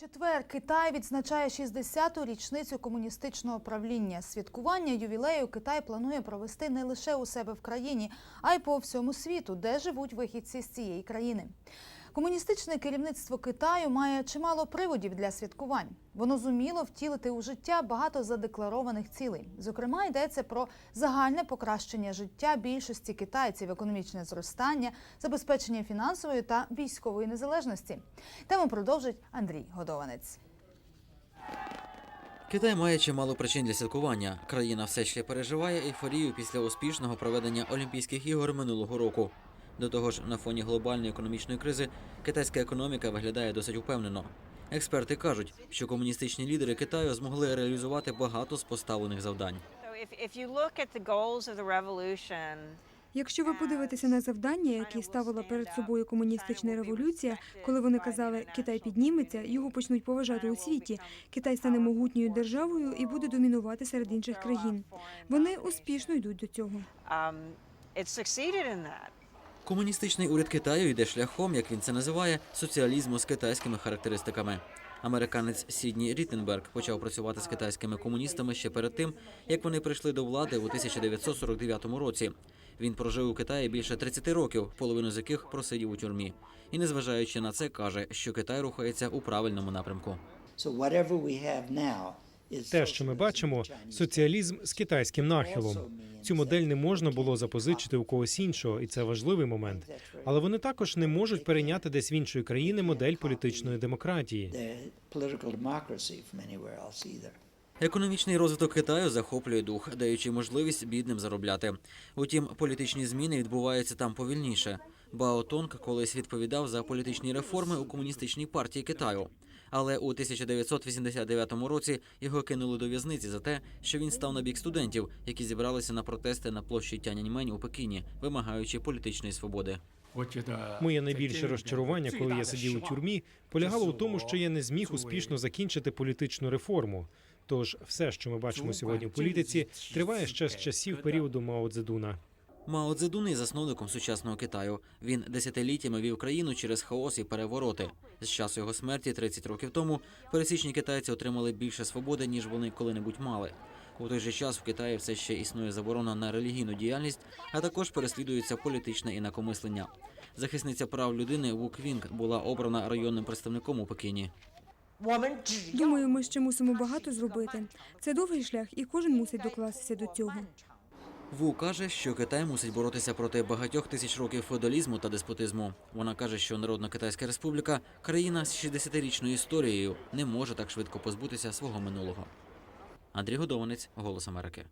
четвер Китай відзначає 60-ту річницю комуністичного правління. Святкування ювілею Китай планує провести не лише у себе в країні, а й по всьому світу, де живуть вихідці з цієї країни. Комуністичне керівництво Китаю має чимало приводів для святкувань. Воно зуміло втілити у життя багато задекларованих цілей. Зокрема, йдеться про загальне покращення життя більшості китайців, економічне зростання, забезпечення фінансової та військової незалежності. Тему продовжить Андрій Годованець. Китай має чимало причин для святкування. Країна все ще переживає ейфорію після успішного проведення Олімпійських ігор минулого року. До того ж, на фоні глобальної економічної кризи китайська економіка виглядає досить упевнено. Експерти кажуть, що комуністичні лідери Китаю змогли реалізувати багато з поставлених завдань. Якщо ви подивитеся на завдання, які ставила перед собою комуністична революція, коли вони казали Китай підніметься, його почнуть поважати у світі. Китай стане могутньою державою і буде домінувати серед інших країн. Вони успішно йдуть до цього. um, it succeeded in that. Комуністичний уряд Китаю йде шляхом, як він це називає, соціалізму з китайськими характеристиками. Американець Сідні Ріттенберг почав працювати з китайськими комуністами ще перед тим, як вони прийшли до влади у 1949 році. Він прожив у Китаї більше 30 років, половину з яких просидів у тюрмі. І незважаючи на це, каже, що Китай рухається у правильному напрямку. Те, що ми бачимо, соціалізм з китайським нахилом. Цю модель не можна було запозичити у когось іншого, і це важливий момент. Але вони також не можуть перейняти десь в іншої країни модель політичної демократії. Економічний розвиток Китаю захоплює дух, даючи можливість бідним заробляти. Утім, політичні зміни відбуваються там повільніше. Бао Тонг колись відповідав за політичні реформи у комуністичній партії Китаю. Але у 1989 році його кинули до в'язниці за те, що він став на бік студентів, які зібралися на протести на площі Тяньаньмень у Пекіні, вимагаючи політичної свободи. Моє найбільше розчарування, коли я сидів у тюрмі, полягало у тому, що я не зміг успішно закінчити політичну реформу. Тож все, що ми бачимо сьогодні в політиці, триває ще з часів періоду Мао Цзедуна. Мао Цзедун є засновником сучасного Китаю. Він десятиліттями вів країну через хаос і перевороти. З часу його смерті, 30 років тому, пересічні китайці отримали більше свободи, ніж вони коли-небудь мали. У той же час в Китаї все ще існує заборона на релігійну діяльність, а також переслідується політичне інакомислення. Захисниця прав людини Ву Квінг була обрана районним представником у Пекіні. Думаю, ми ще мусимо багато зробити. Це довгий шлях, і кожен мусить докластися до цього. Ву каже, що Китай мусить боротися проти багатьох тисяч років феодалізму та деспотизму. Вона каже, що Народна Китайська Республіка, країна з 60-річною історією, не може так швидко позбутися свого минулого. Андрій Годованець, Голос Америки.